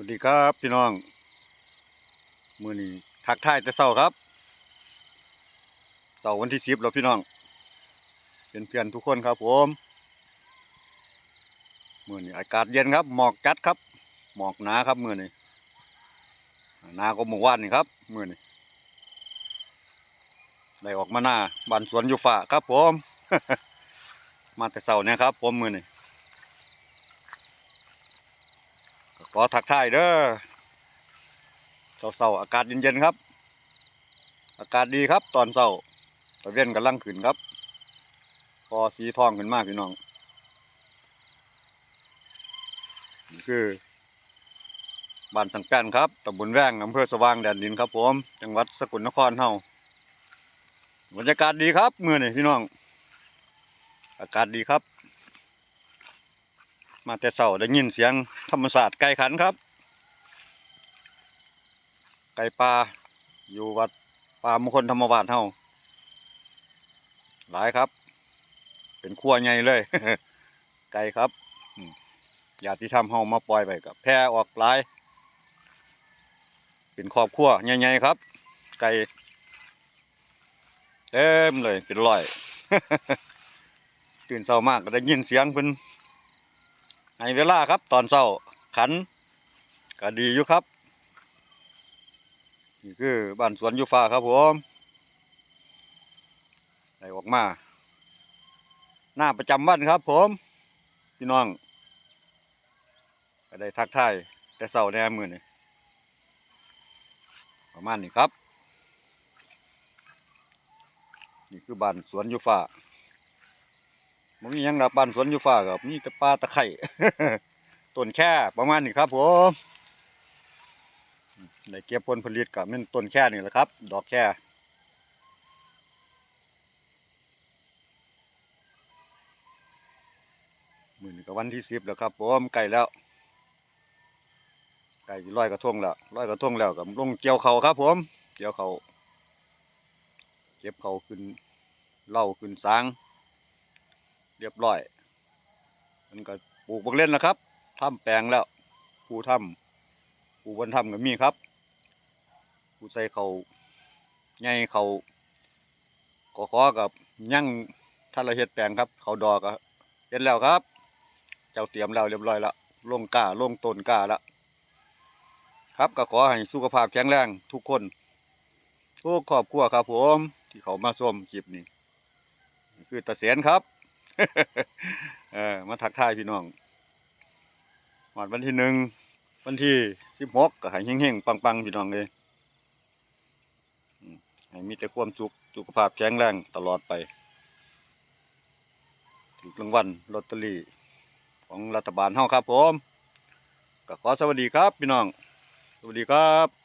วัสดีครับพี่น้อง มือนี้ทักทายแต่เช้าครับเช้าวันที่สิบแล้วพี่น้องเป็นเพื่อนทุกคนครับผมมือนี้อากาศเย็นครับ หมอกจัดครับ หมอกหนาครับมือนี้หนาก็เมื่อวานนี่ครับ มือนี้ได้ออกมาหน้าบ้านสวนอยู่ฝ่าครับผม มาแต่เช้าเนี่ยครับ ผมมือนี้ ก็ ขอทักทายเด้อเศร้าๆอากาศเย็นๆครับ อากาศดีครับ ตอนเช้าตะเวนกำลังขึ้นครับ พอสีทองขึ้นมากพี่น้องนี่คือบ้านสังแป้นครับตำบลแว้งอำเภอสว่างแดนดินครับผม จังหวัดสกลนครเฮาบรรยากาศดีครับเมื้อนี้พี่น้อง อากาศดีครับ มาแต่เช้าได้ยินเสียงธรรมศาสตร์ไก่ขันครับ ไก่ปลาอยู่วัดป่ามงคลธรรมวาสเฮาหลายครับ เป็นขั้วใหญ่เลย ไก่ครับอืมญาติธรรมเฮามาปล่อยไปกับแพร่ออกหลาย เป็นครอบครัวใหญ่ๆครับ ไก่เต็มเลยเป็นร้อยตื่นเช้ามากก็ได้ยินเสียงเพิ่น ให้เวลาครับตอนเช้าขันก็ดีอยู่ครับ นี่คือบ้านสวนยูฟ้าครับผมได้ออกมา หน้าประจำวันครับผมพี่น้องก็ได้ทักทายแต่เช้าแน่มือนี่ประมาณนี้ครับ นี่คือบ้านสวนยูฟ้า มันมียังดับบ้านสวนอยู่ฟ้ากับมีแต่ปลาตะไคร่ต้นแค่ประมาณนี้ครับผมได้เก็บผลผลิตกับมันต้นแค่นี่แหละครับ ดอกแค่มือนี้ก็วันที่สิบแล้วครับผมใกล้แล้วใกล้สิร้อยกระทงแล้วร้อยกระทงแล้วกับลงเกี่ยวเขาครับ ผมเกี่ยวเขาเก็บเขาขึ้นเล่าขึ้นสาง เรียบร้อย มันก็ปลูกบักเล่นแล้วครับทำแปลงแล้วผู้ทำผู้บนทำก็มีครับผู้ใส่เขาใหญ่เขาก็ขอกับยั่งท่านละเฮ็ดแปลงครับ เขาดอกก็เฮ็ดแล้วครับ เจ้าเตรียมแล้วเรียบร้อยแล้วลงก้าลงต้นก้าล้วครับก็ขอให้สุขภาพแข็งแรงทุกคนทุกครอบครัวครับผม ที่เขามาชมคลิปนี้นี่คือตาเสียนครับ เออมาทักทายพี่น้องวันวันที่หนึ่งวันที่สิบหกก็ให้เฮงๆปังๆพี่น้องเลยให้มีแต่ความสุขสุขภาพแข็งแรงตลอดไปถูกรางวัลลอตเตอรี่ของรัฐบาลเฮาครับผมก็ขอสวัสดีครับพี่น้อง สวัสดีครับ